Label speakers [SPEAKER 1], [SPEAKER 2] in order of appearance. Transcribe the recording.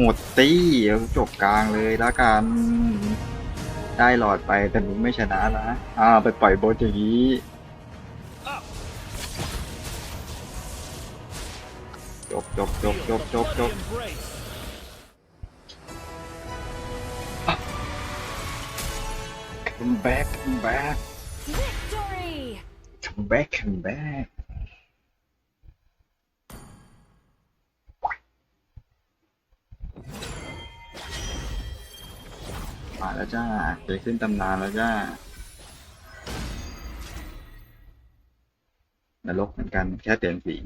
[SPEAKER 1] หมดตี้จบกลางเลยแล้วกันได้หลอดไปแต่มึงไม่ชนะนะอ้าไปปล่อยโบทอย่างนี้จบจบจบจบจบจบ come back come back
[SPEAKER 2] Victory!
[SPEAKER 1] come back come back มาแล้วจ้าเจขึ้นตำนานแล้วจ้านรกเหมือนกันแค่เปลี่ยนสี